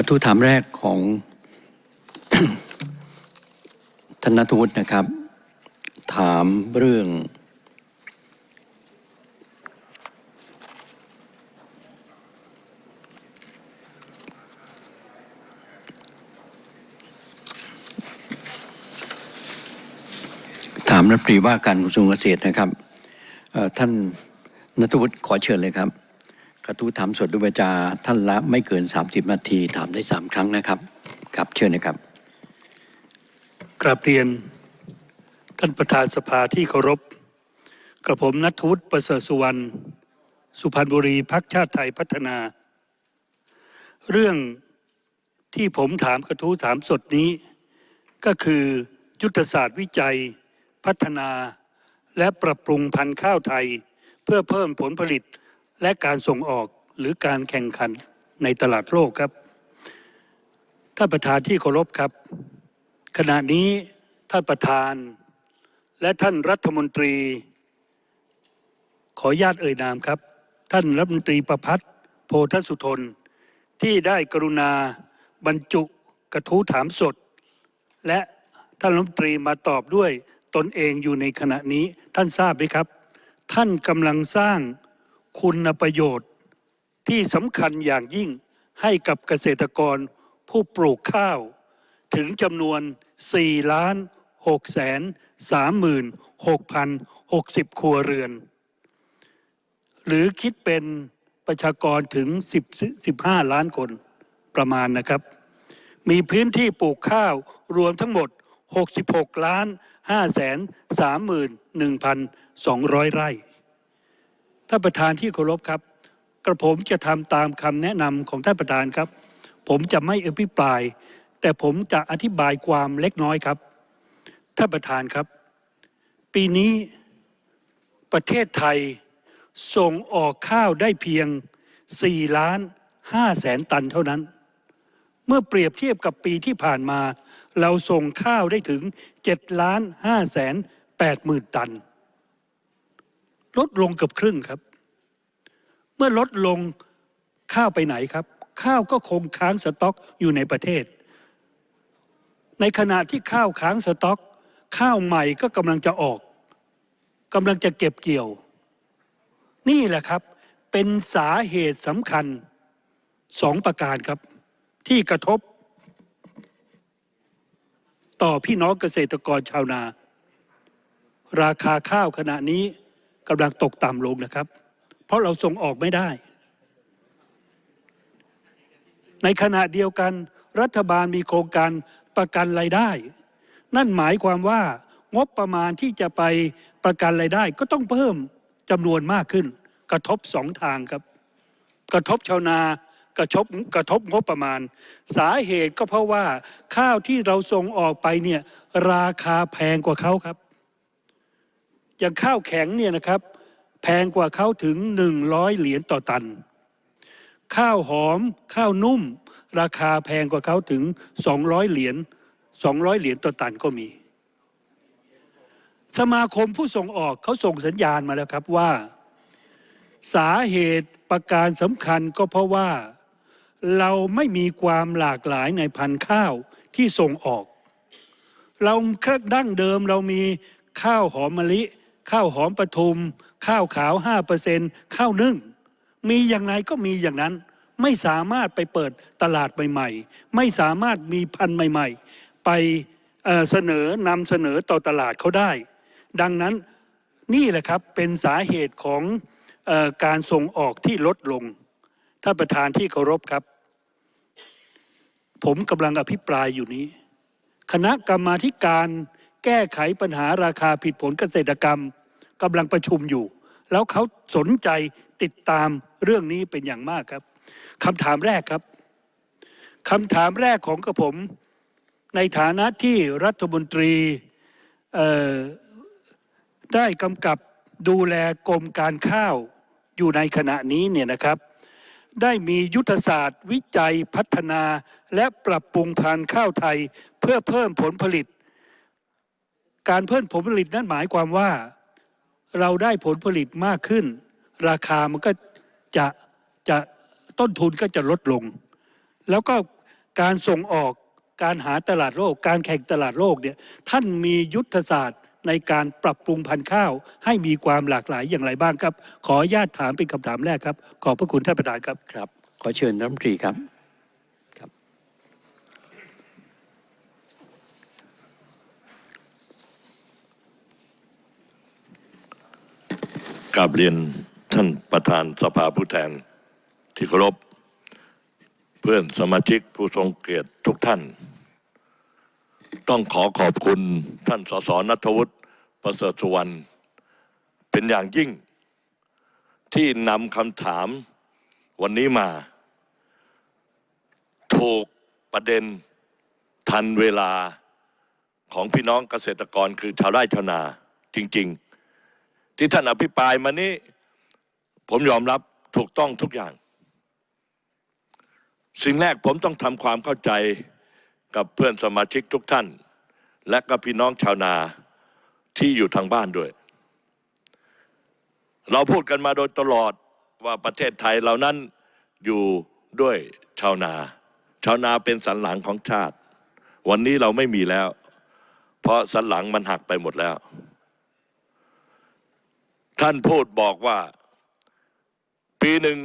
ระทู้ถามแรกของธนทูตนะครับ ถามเรื่อง ถามรัฐมนตรีว่าการกระทรวงเกษตรนะครับท่านนัทวุฒิขอเชิญเลยครับ ระทู้ถามสดด้วยวาจาท่านละไม่เกิน 30 นาทีถามได้สามครั้งนะครับครับเชิญนะครับกราบเรียน ท่านประธานสภาที่เคารพกระผมนัทวุฒิประเสริฐสุวรรณสุพรรณบุรีพักชาติไทยพัฒนา เรื่องที่ผมถามกระทู้ถามสดนี้ ก็คือยุทธศาสตร์วิจัย พัฒนา และปรับปรุงพันธุ์ข้าวไทย เพื่อเพิ่มผลผลิต และการส่งออกหรือการแข่งขันในตลาดโลกครับท่านประธานที่เคารพครับ ขณะนี้ท่านประธาน และท่านรัฐมนตรี ขออนุญาตเอ่ยนามครับ ท่านรัฐมนตรีประพัฒโพธสุทน ที่ได้กรุณาบรรจุกระทู้ถามสด และท่านรัฐมนตรีมาตอบด้วยตนเองอยู่ในขณะนี้ท่านทราบไหมครับ ท่านกำลังสร้าง คุณประโยชน์ที่สำคัญอย่างยิ่งให้กับเกษตรกรผู้ปลูกข้าว ถึงจำนวน 4 ล้าน6แสน3หมื่น6พัน60 ครัวเรือน หรือคิดเป็นประชากรถึง 10 15 ล้านคนประมาณนะครับ มีพื้นที่ปลูกข้าวรวมทั้งหมด 66 ล้าน5แสน3หมื่น1,200 ไร่ ท่านประธานที่เคารพครับ กระผมจะทำตามคำแนะนำของท่านประธานครับ ผมจะไม่อภิปราย แต่ผมจะอธิบายความเล็กน้อยครับ ท่านประธานครับ ปีนี้ประเทศไทยส่งออกข้าวได้เพียง 4 ล้าน5แสนตันเท่านั้น เมื่อเปรียบเทียบกับปีที่ผ่านมา เราส่งข้าวได้ถึง 7 ล้าน5แสน8หมื่นตัน ลดลงเกือบครึ่งครับ เมื่อลดลงข้าวไปไหนครับ ข้าวก็คงค้างสต็อกอยู่ในประเทศ ในขณะที่ข้าวค้างสต็อก ข้าวใหม่ก็กำลังจะออกกำลังจะเก็บเกี่ยว นี่แหละครับ เป็นสาเหตุสำคัญสองประการครับ ที่กระทบ ต่อพี่น้องเกษตรกรชาวนา ราคาข้าวขณะนี้ กำลังตกต่ำลงนะครับ เพราะเราส่งออกไม่ได้ ในขณะเดียวกันรัฐบาลมีโครงการประกันรายได้ นั่นหมายความว่างบประมาณที่จะไปประกันรายได้ ก็ต้องเพิ่มจำนวนมากขึ้น กระทบสองทางครับ กระทบชาวนากระทบกระทบงบประมาณ สาเหตุก็เพราะว่าข้าวที่เราส่งออกไปเนี่ยราคาแพงกว่าเขาครับ อย่างข้าวแข็งเนี่ยนะครับ แพงกว่าเขาถึง 100 เหรียญต่อตัน ข้าวหอม ข้าวนุ่ม ราคาแพงกว่าเขาถึง 200 เหรียญ200 เหรียญต่อตันก็มี สมาคมผู้ส่งออกเขาส่งสัญญาณมาแล้วครับว่า สาเหตุประการสำคัญก็เพราะว่าเราไม่มีความหลากหลายในพันธุ์ข้าวที่ส่งออก เราครั้งดั้งเดิมเรามีข้าวหอมมะลิ ข้าวหอมปทุม ข้าวขาว 5%ข้าวนึ่ง มีอย่างไรก็มีอย่างนั้น ไม่สามารถไปเปิดตลาดใหม่ ๆ ไม่สามารถมีพันธุ์ใหม่ ๆ ไปเเสนอนำเสนอต่อตลาดเขาได้ ดังนั้นนี่แหละครับเป็นสาเหตุของอการส่งออกที่ลดลงท่านประธานที่เคารพครับ ผมกำลังอภิปรายอยู่นี้ คณะกรรมาธิการแก้ไขปัญหาราคาผิดผลเกษตรกรรม กำลังประชุมอยู่ แล้วเขาสนใจติดตามเรื่องนี้เป็นอย่างมากครับคำถามแรกครับคำถามแรกของกระผม ในฐานะที่รัฐมนตรีได้กำกับดูแลกรมการข้าวอยู่ในขณะนี้เนี่ยนะครับ ได้มียุทธศาสตร์ วิจัยพัฒนาและปรับปรุงพันธุ์ข้าวไทย เพื่อเพิ่มผลผลิต การเพิ่มผลผลิตนั้นหมายความว่า เราได้ผลผลิตมากขึ้น ราคามันก็จะจะต้นทุนก็จะลดลง แล้วก็การส่งออกการหาตลาดโลก การแข่งตลาดโลกเนี่ยท่านมียุทธศาสตร์ในการปรับปรุงพันธุ์ข้าว ให้มีความหลากหลายอย่างไรบ้างครับ ขออนุญาตถามเป็นคำถามแรกครับ ขอบพระคุณท่านประธานครับครับ ขอเชิญรัฐมนตรีครับครับ กราบเรียนท่านประธานสภาผู้แทนที่เคารพ เพื่อนสมาชิกผู้ทรงเกียรติทุกท่าน ต้องขอขอบคุณท่านสสนัทวุฒิประเสริฐสุวรรณเป็นอย่างยิ่ง ที่นำคำถามวันนี้มา ถูกประเด็นทันเวลาของพี่น้องเกษตรกรคือชาวไร่ชาวนาจริง ๆ ที่ท่านอภิปรายมานี้ ผมยอมรับถูกต้องทุกอย่าง สิ่งแรกผมต้องทำความเข้าใจกับเพื่อนสมาชิกทุกท่าน และก็พี่น้องชาวนาที่อยู่ทางบ้านด้วย เราพูดกันมาโดยตลอดว่าประเทศไทยเรานั้นอยู่ด้วยชาวนา ชาวนาเป็นสันหลังของชาติ วันนี้เราไม่มีแล้ว เพราะสันหลังมันหักไปหมดแล้ว ท่านพูดบอกว่า ปีหนึ่ง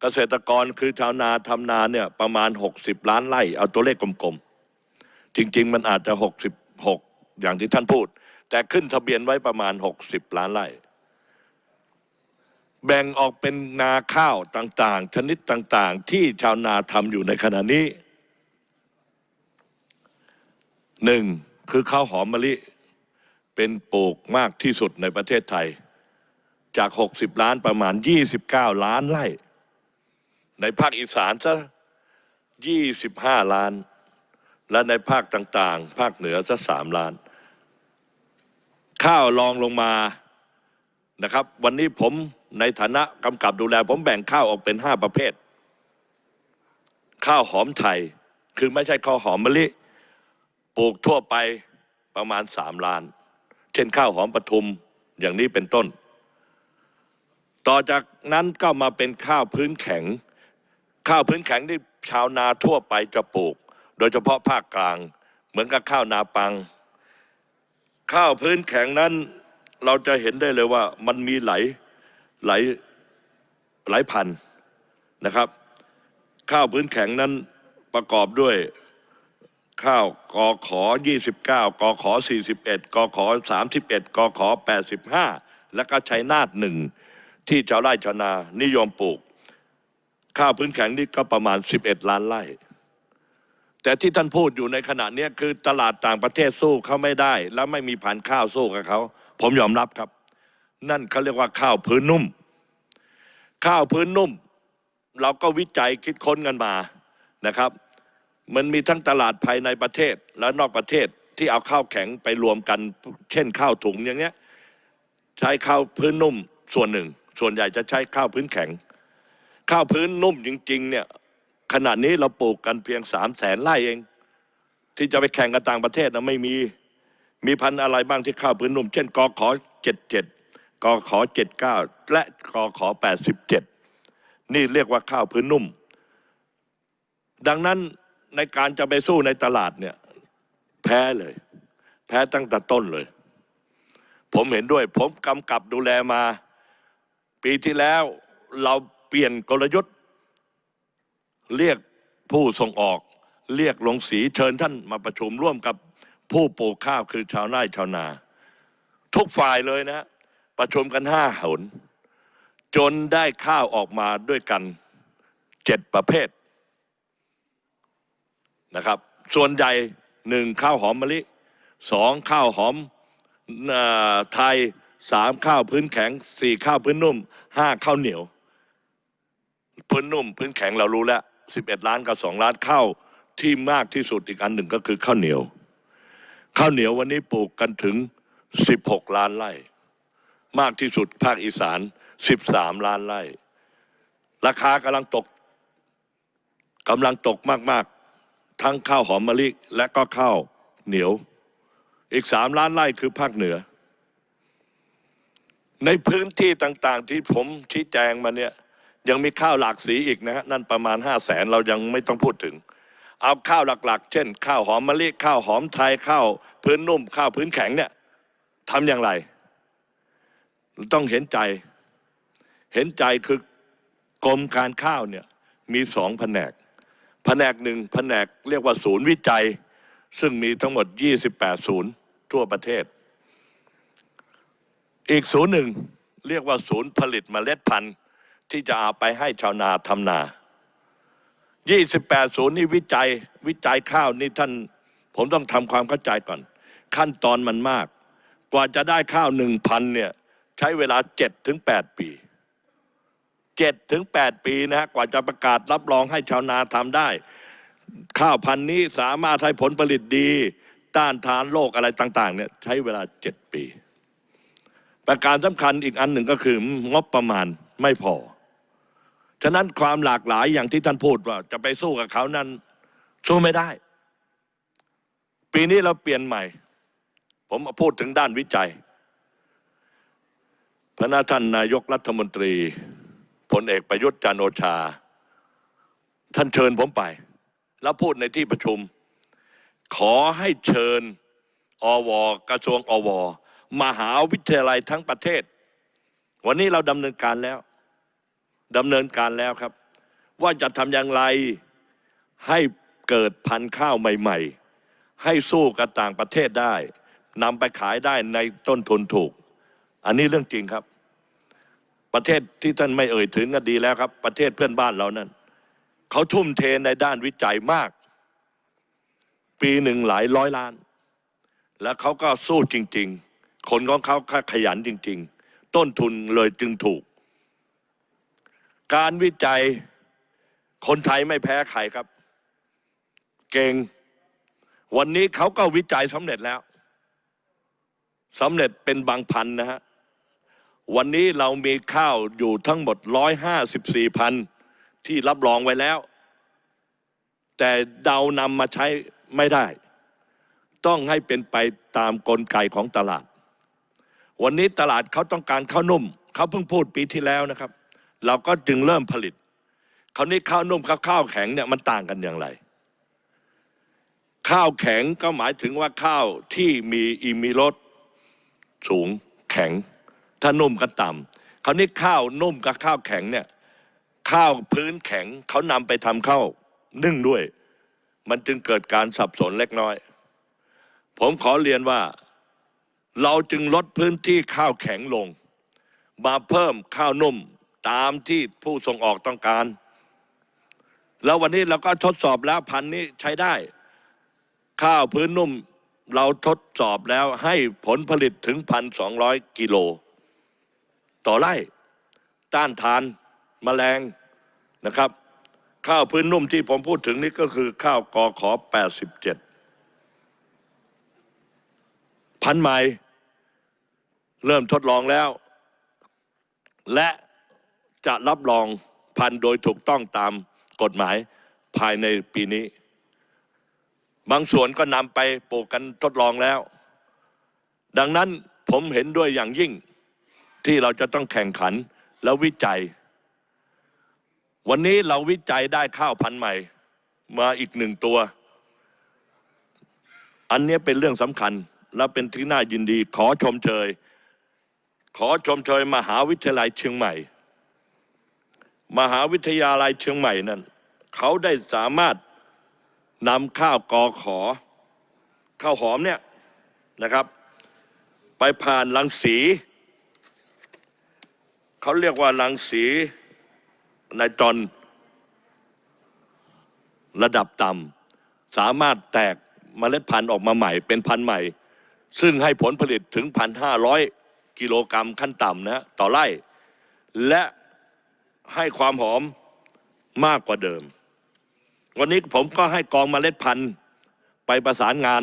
เกษตรกรคือชาวนาทำนาเนี่ยประมาณ 60 ล้านไร่เอาตัวเลขกลมๆ จริง ๆ มันอาจจะ 66 อย่างที่ท่านพูด แต่ขึ้นทะเบียนไว้ประมาณ 60 ล้านไร่แบ่งออกเป็นนาข้าวต่างๆ ชนิดต่างๆ ที่ชาวนาทำอยู่ในขณะนี้หนึ่งคือข้าวหอมมะลิ เป็นปลูกมากที่สุดในประเทศไทย จาก 60 ล้านประมาณ 29 ล้านไร่ ในภาคอีสานซะ25 ล้าน และในภาคต่างๆ ภาคเหนือซะ3ล้าน ข้าวรองลงมานะครับ วันนี้ผมในฐานะกำกับดูแล ผมแบ่งข้าวออกเป็น 5 ประเภท ข้าวหอมไทย คือไม่ใช่ข้าวหอมมะลิปลูกทั่วไปประมาณ 3 ล้าน เช่นข้าวหอมปทุมอย่างนี้เป็นต้น ต่อจากนั้นก็มาเป็นข้าวพื้นแข็ง ข้าวพื้นแข็งที่ชาวนาทั่วไปจะปลูก โดยเฉพาะภาคกลาง เหมือนกับข้าวนาปัง ข้าวพื้นแข็งนั้นเราจะเห็นได้เลยว่ามันมีหลายหลายหลายพันนะครับ ข้าวพื้นแข็งนั้นประกอบด้วย ข้าวกอขอ 29 กอขอ 41 กอขอ 31 กอขอ 85 แล้วก็ชัยนาทหนึ่งที่ชาวไร่ชาวนานิยมปลูก ข้าวพื้นแข็งนี่ก็ประมาณ 11 ล้านไร่ แต่ที่ท่านพูดอยู่ในขณะนี้คือตลาดต่างประเทศสู้เขาไม่ได้ แล้วไม่มีพันข้าวสู้กับเขา ผมยอมรับครับ นั่นเขาเรียกว่าข้าวพื้นนุ่ม ข้าวพื้นนุ่ม เราก็วิจัยคิดค้นกันมานะครับ มันมีทั้งตลาดภายในประเทศและนอกประเทศที่เอาข้าวแข็งไปรวมกัน เช่นข้าวถุงอย่างเงี้ยใช้ข้าวพื้นนุ่มส่วนหนึ่ง ส่วนใหญ่จะใช้ข้าวพื้นแข็ง ข้าวพื้นนุ่มจริง ๆ เนี่ยขณะนี้เราปลูกกันเพียงสามแสนไร่เอง ที่จะไปแข่งกับต่างประเทศนะไม่มีมีพันธุ์อะไรบ้างที่ข้าวพื้นนุ่ม เช่นกอขอเจ็ดเจ็ดกอขอเจ็ดเก้าและกอขอแปดสิบเจ็ดนี่เรียกว่าข้าวพื้นนุ่ม ดังนั้น ในการจะไปสู้ในตลาดเนี่ย แพ้เลย แพ้ตั้งแต่ต้นเลย ผมเห็นด้วย ผมกำกับดูแลมา ปีที่แล้วเราเปลี่ยนกลยุทธ์ เรียกผู้ส่งออก เรียกลงสีเชิญท่านมาประชุมร่วมกับผู้ปลูกข้าวคือชาวไร่ชาวนา ทุกฝ่ายเลยนะ ประชุมกันห้าหน จนได้ข้าวออกมาด้วยกันเจ็ดประเภท นะครับ ส่วนใหญ่หนึ่งข้าวหอมมะลิสองข้าวหอมอไทยสามข้าวพื้นแข็งสี่ข้าวพื้นนุ่มห้าข้าวเหนียว พื้นนุ่ม พื้นแข็งเรารู้แล้วสิบเอ็ดล้านกับสองล้านข้าวที่มากที่สุดอีกอันหนึ่งก็คือข้าวเหนียว ข้าวเหนียววันนี้ปลูกกันถึงสิบหกล้านไร่ มากที่สุดภาคอีสานสิบสามล้านไร่ ราคากำลังตกกำลังตกมาก ทั้งข้าวหอมมะลิและก็ข้าวเหนียว อีกสามล้านไร่คือภาคเหนือ ในพื้นที่ต่างๆ ที่ผมชี้แจงมาเนี่ยยังมีข้าวหลากสีอีกนะฮะนั่นประมาณห้าแสนเรายังไม่ต้องพูดถึง เอาข้าวหลักๆ เช่น ข้าวหอมมะลิข้าวหอมไทยข้าวพื้นนุ่ม ข้าวพื้นแข็งเนี่ยทำอย่างไร ต้องเห็นใจ เห็นใจคือกรมการข้าวเนี่ยมีสองแผนก แผนกหนึ่งแผนกเรียกว่าศูนย์วิจัย ซึ่งมีทั้งหมด 28 ศูนย์ทั่วประเทศ อีกศูนย์หนึ่งเรียกว่าศูนย์ผลิตเมล็ดพันธุ์ที่จะเอาไปให้ชาวนาทำนา 28 ศูนย์นี่วิจัยวิจัยข้าวนี่ท่าน ผมต้องทำความเข้าใจก่อน ขั้นตอนมันมาก กว่าจะได้ข้าวหนึ่งพันเนี่ยใช้เวลา7ถึง8ปี 7ถึง8ปีนะฮะกว่าจะประกาศรับรองให้ชาวนาทำได้ ข้าวพันธุ์นี้สามารถให้ผลผลิตดี ต้านทานโรคอะไรต่าง ๆ เนี่ยใช้เวลา 7 ปี ประการสำคัญอีกอันหนึ่งก็คืองบประมาณไม่พอ ฉะนั้นความหลากหลายอย่างที่ท่านพูดว่า จะไปสู้กับเขานั้นสู้ไม่ได้ ปีนี้เราเปลี่ยนใหม่ ผมมาพูดถึงด้านวิจัยพระนาท่านนายกรัฐมนตรี พลเอกประยุทธ์จันโอชา ท่านเชิญผมไป แล้วพูดในที่ประชุม ขอให้เชิญอวกระทรวงอวมหาวิทยาลัยทั้งประเทศ วันนี้เราดำเนินการแล้วดำเนินการแล้วครับ ว่าจะทำอย่างไรให้เกิดพันธุ์ข้าวใหม่ ๆ ให้สู้กับต่างประเทศได้นำไปขายได้ในต้นทุนถูก อันนี้เรื่องจริงครับ ประเทศที่ท่านไม่เอ่ยถึงก็ดีแล้วครับ ประเทศเพื่อนบ้านเรานั้นเขาทุ่มเทในด้านวิจัยมาก ปีหนึ่งหลายร้อยล้าน แล้วเขาก็สู้จริง ๆ คนของเขาขยันจริง ๆ ต้นทุนเลยจึงถูก การวิจัยคนไทยไม่แพ้ใครครับ เก่ง วันนี้เขาก็วิจัยสำเร็จแล้วสำเร็จเป็นบางพันนะฮะ วันนี้เรามีข้าวอยู่ทั้งหมด154พันที่รับรองไว้แล้ว แต่เดานำมาใช้ไม่ได้ ต้องให้เป็นไปตามกลไกของตลาด วันนี้ตลาดเขาต้องการข้าวนุ่ม เขาเพิ่งพูดปีที่แล้วนะครับ เราก็จึงเริ่มผลิตคราวนี้ข้าวนุ่มกับข้าวแข็งเนี่ยมันต่างกันอย่างไร ข้าวแข็งก็หมายถึงว่าข้าวที่มีอีมีรสสูงแข็ง ถ้านุ่มก็ต่ำคราวนี้ข้าวนุ่มกับข้าวแข็งเนี่ยข้าวพื้นแข็งเขานำไปทำข้าวนึ่งด้วย มันจึงเกิดการสับสนเล็กน้อย ผมขอเรียนว่าเราจึงลดพื้นที่ข้าวแข็งลง มาเพิ่มข้าวนุ่มตามที่ผู้ส่งออกต้องการ แล้ววันนี้เราก็ทดสอบแล้วพันนี้ใช้ได้ ข้าวพื้นนุ่มเราทดสอบแล้วให้ผลผลิตถึงพันสองร้อยกิโล ต่อไร่ต้านทานแมลงนะครับ ข้าวพื้นนุ่มที่ผมพูดถึงนี่ก็คือข้าวกอขอ 87 พันใหม่ เริ่มทดลองแล้ว และจะรับรองพันโดยถูกต้องตามกฎหมายภายในปีนี้ บางส่วนก็นำไปปลูกกันทดลองแล้ว ดังนั้นผมเห็นด้วยอย่างยิ่ง ที่เราจะต้องแข่งขันและวิจัย วันนี้เราวิจัยได้ข้าวพันธุ์ใหม่ มาอีกหนึ่งตัว อันนี้เป็นเรื่องสำคัญและเป็นที่น่ายินดี ขอชมเชย ขอชมเชยมหาวิทยาลัยเชียงใหม่ มหาวิทยาลัยเชียงใหม่นั้นเขาได้สามารถนำข้าวกอขอ ข้าวหอมเนี่ยนะครับ ไปผ่านลังสี เขาเรียกว่าลังสีไนตรอนระดับต่ำสามารถแตกเมล็ดพันธุ์ออกมาใหม่ เป็นพันธุ์ใหม่ ซึ่งให้ผลผลิตถึง 1,500 กิโลกรัมขั้นต่ำนะต่อไร่ และให้ความหอมมากกว่าเดิม วันนี้ผมก็ให้กองเมล็ดพันธุ์ไปประสานงาน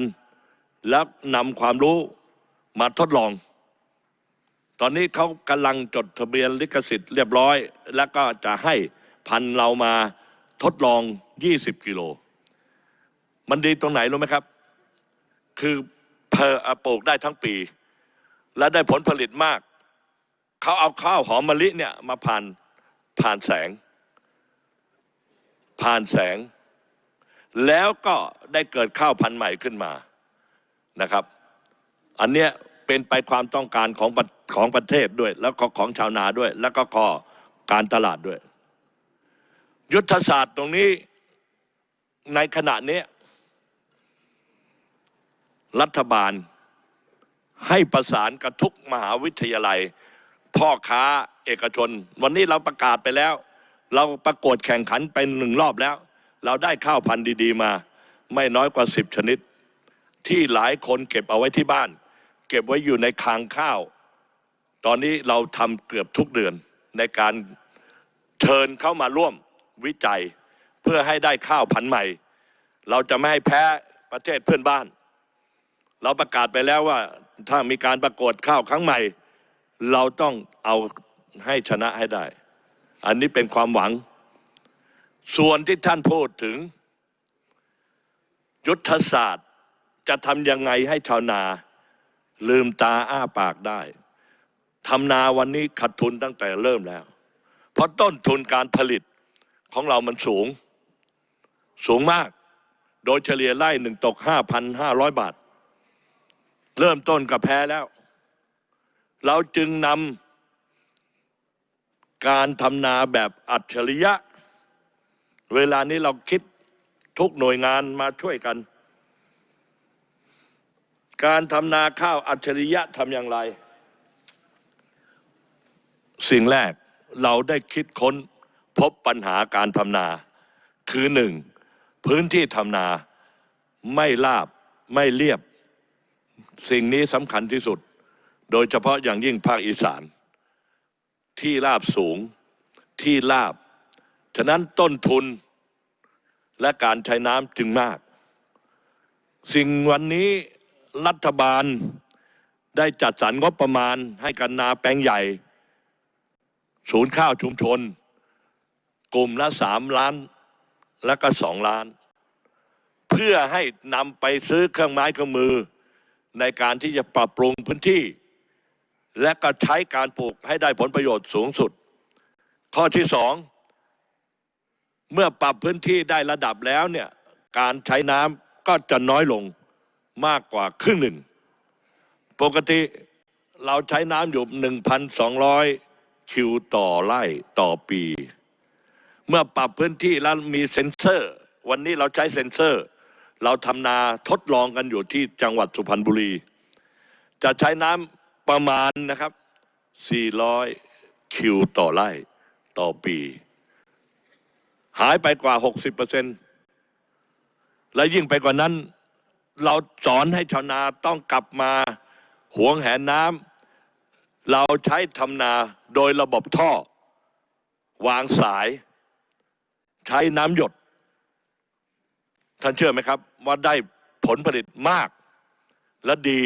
แล้วนำความรู้มาทดลอง ตอนนี้เขากำลังจดทะเบียนลิขสิทธิ์เรียบร้อย แล้วก็จะให้พันเรามาทดลอง 20 กิโล มันดีตรงไหนรู้ไหมครับ คือเพอปลูกได้ทั้งปี และได้ผลผลิตมาก เขาเอาข้าวหอมมะลิเนี่ยมาผ่านผ่านแสง ผ่านแสง แล้วก็ได้เกิดข้าวพันธุ์ใหม่ขึ้นมานะครับ อันเนี้ย เป็นไปความต้องการของของประเทศด้วย แล้วก็ของชาวนาด้วย แล้วก็ขอการตลาดด้วย ยุทธศาสตร์ตรงนี้ในขณะนี้ รัฐบาลให้ประสานกับทุกมหาวิทยาลัย พ่อค้าเอกชน วันนี้เราประกาศไปแล้ว เราประกวดแข่งขันไปหนึ่งรอบแล้ว เราได้ข้าวพันธุ์ดี ๆ มา ไม่น้อยกว่าสิบชนิด ที่หลายคนเก็บเอาไว้ที่บ้าน เก็บไว้อยู่ในคลังข้าว ตอนนี้เราทำเกือบทุกเดือนในการเชิญเข้ามาร่วมวิจัย เพื่อให้ได้ข้าวพันธุ์ใหม่ เราจะไม่ให้แพ้ประเทศเพื่อนบ้าน เราประกาศไปแล้วว่าถ้ามีการประกวดข้าวครั้งใหม่ เราต้องเอาให้ชนะให้ได้ อันนี้เป็นความหวัง ส่วนที่ท่านพูดถึง ยุทธศาสตร์จะทำยังไงให้ชาวนา ลืมตาอ้าปากได้ทำนาวันนี้ขาดทุนตั้งแต่เริ่มแล้ว เพราะต้นทุนการผลิตของเรามันสูง สูงมาก โดยเฉลี่ยไร่หนึ่งตกห้าพันห้าร้อยบาท เริ่มต้นกับแพ้แล้ว เราจึงนำการทำนาแบบอัจฉริยะ เวลานี้เราคิดทุกหน่วยงานมาช่วยกัน การทำนาข้าวอัจฉริยะทำอย่างไร สิ่งแรกเราได้คิดค้นพบปัญหาการทำนา คือหนึ่งพื้นที่ทำนาไม่ราบไม่เรียบ สิ่งนี้สำคัญที่สุด โดยเฉพาะอย่างยิ่งภาคอีสาน ที่ราบสูงที่ราบ ฉะนั้นต้นทุนและการใช้น้ำจึงมาก สิ่งวันนี้ รัฐบาลได้จัดสรรงบประมาณให้กันนาแปลงใหญ่ ศูนย์ข้าวชุมชน กลุ่มละสามล้านแล้วก็สองล้าน เพื่อให้นำไปซื้อเครื่องไม้เครื่องมือ ในการที่จะปรับปรุงพื้นที่ และก็ใช้การปลูกให้ได้ผลประโยชน์สูงสุด ข้อที่สองเมื่อปรับพื้นที่ได้ระดับแล้วเนี่ยการใช้น้ำก็จะน้อยลง มากกว่าครึ่งหนึ่ง ปกติเราใช้น้ำอยู่ 1,200 คิวต่อไร่ต่อปี เมื่อปรับพื้นที่แล้วมีเซ็นเซอร์ วันนี้เราใช้เซ็นเซอร์ เราทำนาทดลองกันอยู่ที่จังหวัดสุพรรณบุรี จะใช้น้ำประมาณนะครับ 400 คิวต่อไร่ต่อปี หายไปกว่า 60เปอร์เซ็นต์และยิ่งไปกว่านั้น เราสอนให้ชาวนาต้องกลับมาหวงแหนน้ำเราใช้ทำนาโดยระบบท่อ วางสาย ใช้น้ำหยด ท่านเชื่อไหมครับ ว่าได้ผลผลิตมาก และดี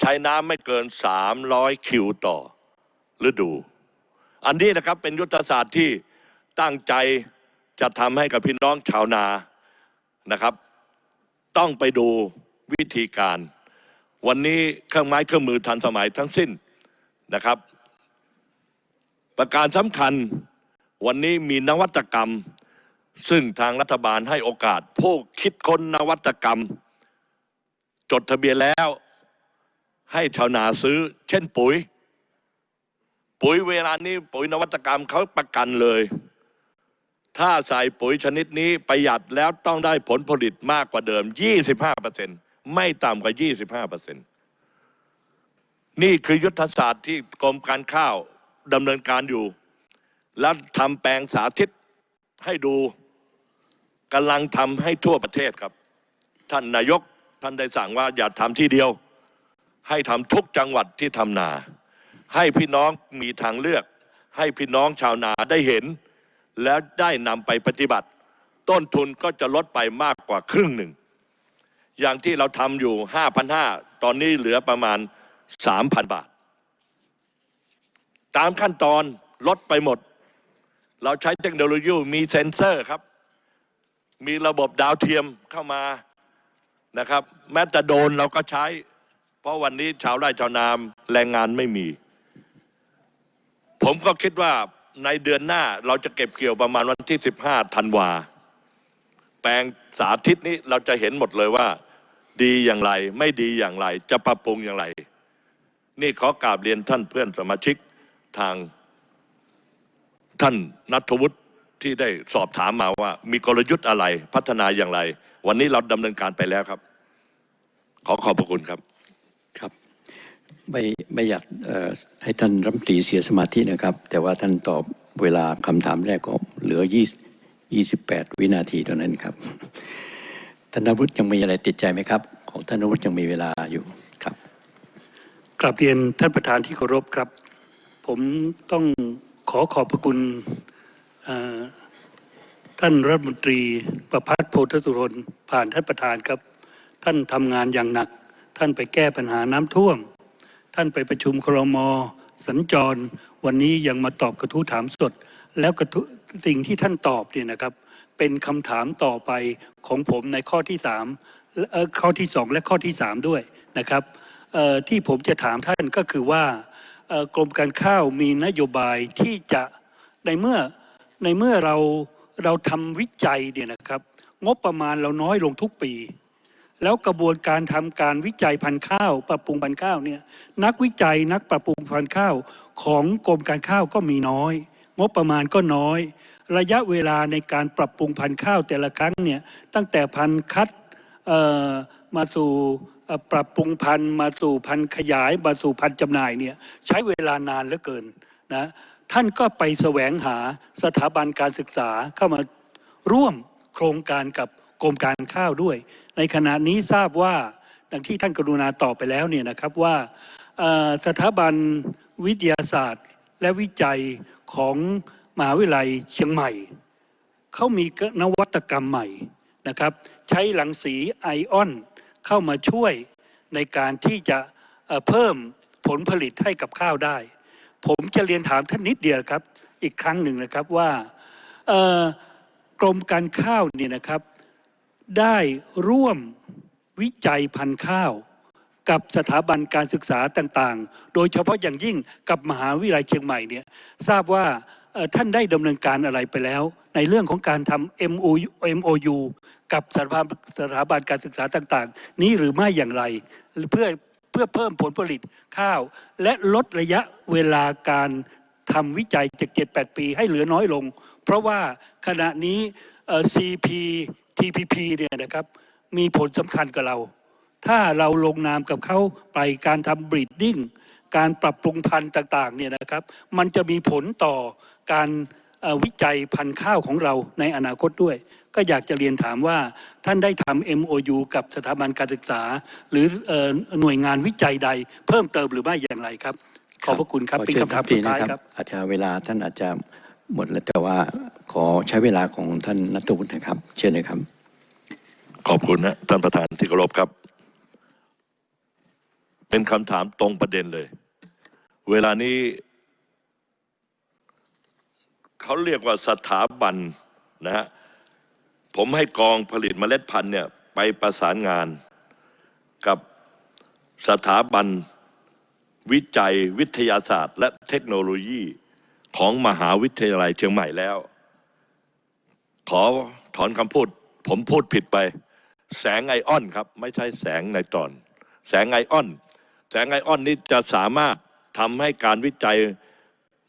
ใช้น้ำไม่เกิน 300 คิวต่อฤดู อันนี้นะครับเป็นยุทธศาสตร์ที่ตั้งใจจะทำให้กับพี่น้องชาวนานะครับ ต้องไปดูวิธีการ วันนี้เครื่องไม้เครื่องมือทันสมัยทั้งสิ้นนะครับ ประการสำคัญวันนี้มีนวัตกรรม ซึ่งทางรัฐบาลให้โอกาสผู้คิดค้นนวัตกรรม จดทะเบียนแล้ว ให้ชาวนาซื้อ เช่นปุ๋ย ปุ๋ยเวลานี้ปุ๋ยนวัตกรรมเขาประกันเลย ถ้าใส่ปุ๋ยชนิดนี้ประหยัดแล้วต้องได้ผลผลิตมากกว่าเดิม 25%ไม่ต่ำกว่า 25%นี่คือยุทธศาสตร์ที่กรมการข้าวดำเนินการอยู่ และทำแปลงสาธิตให้ดูกำลังทำให้ทั่วประเทศครับ ท่านนายกท่านได้สั่งว่าอย่าทำที่เดียว ให้ทำทุกจังหวัดที่ทำนา ให้พี่น้องมีทางเลือก ให้พี่น้องชาวนาได้เห็น แล้วได้นำไปปฏิบัติ ต้นทุนก็จะลดไปมากกว่าครึ่งหนึ่ง อย่างที่เราทำอยู่ 5,500 ตอนนี้เหลือประมาณ 3,000 บาท ตามขั้นตอนลดไปหมด เราใช้เทคโนโลยีมีเซ็นเซอร์ครับ มีระบบดาวเทียมเข้ามานะครับ แม้แต่โดนเราก็ใช้ เพราะวันนี้ชาวไร่ชาวนามแรงงานไม่มี ผมก็คิดว่า ในเดือนหน้าเราจะเก็บเกี่ยวประมาณวันที่ 15ธันวา แปลงสาธิตนี้เราจะเห็นหมดเลยว่า ดีอย่างไรไม่ดีอย่างไร จะปรับปรุงอย่างไร นี่ขอกราบเรียนท่านเพื่อนสมาชิกทาง ท่านนัทวุฒิที่ได้สอบถามมาว่า มีกลยุทธ์อะไรพัฒนาอย่างไร วันนี้เราดำเนินการไปแล้วครับ ขอขอบพระคุณครับครับ ไม่ไม่อยากให้ท่านรัฐมนตรีเสียสมาธินะครับ แต่ว่าท่านตอบเวลาคำถามแรกก็เหลือ20 28วินาทีเท่านั้นครับท่านนวุฒิยังมีอะไรติดใจไหมครับ ของท่านนวุฒิยังมีเวลาอยู่ครับกราบเรียนท่านประธานที่เคารพครับ ผมต้องขอขอบพระคุณท่านรัฐมนตรีประพัฒน์โพธสุรนผ่านท่านประธานครับ ท่านทำงานอย่างหนัก ท่านไปแก้ปัญหาน้ำท่วม ท่านไปประชุมครมสัญจร วันนี้ยังมาตอบกระทู้ถามสด แล้วกระทู้สิ่งที่ท่านตอบเนี่ยนะครับ เป็นคำถามต่อไปของผมในข้อที่สามข้อที่สองและข้อที่สามด้วยนะครับที่ผมจะถามท่านก็คือว่ากรมการข้าวมีนโยบายที่จะในเมื่อในเมื่อเราเราทำวิจัยเนี่ยนะครับ งบประมาณเราน้อยลงทุกปี แล้วกระบวนการทำการวิจัยพันธุ์ข้าว ปรับปรุงพันธุ์ข้าวเนี่ยนักวิจัยนักปรับปรุงพันธุ์ข้าวของกรมการข้าวก็มีน้อย งบประมาณก็น้อย ระยะเวลาในการปรับปรุงพันธุ์ข้าวแต่ละครั้งเนี่ยตั้งแต่พันธุ์คัดมาสู่ปรับปรุงพันธุ์มาสู่พันธุ์ขยายมาสู่พันธุ์จำหน่ายเนี่ยใช้เวลานานเหลือเกินนะท่านก็ไปแสวงหาสถาบันการศึกษาเข้ามาร่วมโครงการกับกรมการข้าวด้วย ในขณะนี้ทราบว่าดังที่ท่านกรุณาตอบไปแล้วเนี่ยนะครับว่าสถาบันวิทยาศาสตร์ และวิจัยของมหาวิทยาลัยเชียงใหม่ เขามีนวัตกรรมใหม่นะครับ ใช้หลังสีไอออนเข้ามาช่วยในการที่จะเพิ่มผลผลิตให้กับข้าวได้ ผมจะเรียนถามท่านนิดเดียวครับ อีกครั้งหนึ่งนะครับว่ากรมการข้าวเนี่ยนะครับ ได้ร่วมวิจัยพันธุ์ข้าว กับสถาบันการศึกษาต่างๆ โดยเฉพาะอย่างยิ่งกับมหาวิทยาลัยเชียงใหม่เนี่ยทราบว่าท่านได้ดำเนินการอะไรไปแล้ว ในเรื่องของการทำ MOU, กับสถาบันสถาบันการศึกษาต่าง ๆ นี้หรือไม่อย่างไรเพื่อเพื่อเพิ่มผลผลิตข้าว และลดระยะเวลาการทำวิจัยจาก 7-8 ปีให้เหลือน้อยลง เพราะว่าขณะนี้ CP TPP เนี่ยนะครับมีผลสำคัญกับเรา ถ้าเราลงนามกับเขาไปการทำบรีดดิ้งการปรับปรุงพันธุ์ต่างๆเนี่ยนะครับ มันจะมีผลต่อการเอ่อวิจัยพันธุ์ข้าวของเราในอนาคตด้วย ก็อยากจะเรียนถามว่าท่านได้ทำ MOU กับสถาบันการศึกษา หรือเอ่อหน่วยงานวิจัยใด เพิ่มเติมหรือไม่อย่างไรครับ ขอบพระคุณครับขอเป็นชิญคำถามรัฐสุนดตท้ายนะครับอาจจะเวลาท่านอาจจะ หมดแล้วแต่ว่าขอใช้เวลาของท่านนัทวุฒินะครับ เชิญเลยครับ ขอบคุณนะท่านประธานที่เคารพครับ เป็นคำถามตรงประเด็นเลย เวลานี้ เขาเรียกว่าสถาบันนะฮะผมให้กองผลิตเมล็ดพันธุ์เนี่ยไปประสานงานกับสถาบันวิจัยวิทยาศาสตร์ และเทคโนโลยี ของมหาวิทยาลัยเชียงใหม่แล้ว ขอถอนคำพูด ผมพูดผิดไป แสงไอออนครับ ไม่ใช่แสงในตอน แสงไอออน แสงไอออนนี้จะสามารถทำให้การวิจัย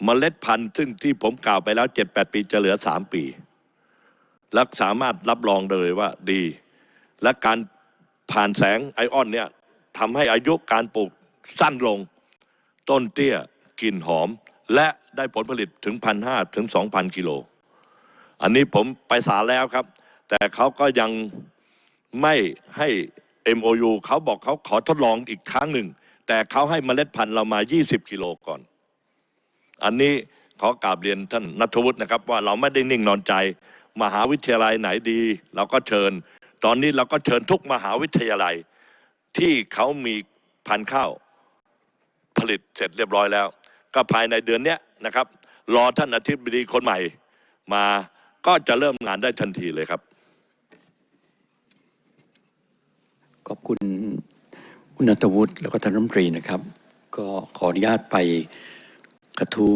เมล็ดพันธุ์ ซึ่งที่ผมกล่าวไปแล้ว7-8ปีจะเหลือ3ปีและสามารถรับรองเลยว่าดี และการผ่านแสงไอออนเนี่ยทำให้อายุการปลูกสั้นลง ต้นเตี้ยกลิ่นหอม และได้ผลผลิตถึง1,500ถึง2,000กิโล อันนี้ผมไปศาแล้วครับ แต่เขาก็ยังไม่ให้ MOU เขาบอกเขาขอทดลองอีกครั้งหนึ่ง แต่เขาให้เมล็ดพันธุ์เรามา 20 กิโลก่อน อันนี้ขอกราบเรียนท่านนัทวุฒินะครับ ว่าเราไม่ได้นิ่งนอนใจ มหาวิทยาลัยไหนดี เราก็เชิญ ตอนนี้เราก็เชิญทุกมหาวิทยาลัยที่เขามีพันธุ์ข้าวผลิตเสร็จเรียบร้อยแล้ว ก็ภายในเดือนนี้นะครับ รอท่านอธิบดีคนใหม่มาก็จะเริ่มงานได้ทันทีเลยครับ ขอบคุณคุณนัทวุฒิแล้วก็ท่านรัฐมนตรีนะครับ ก็ขออนุญาตไปกระทู้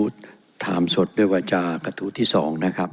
ถามสดด้วยวาจากระทู้ที่สองนะครับ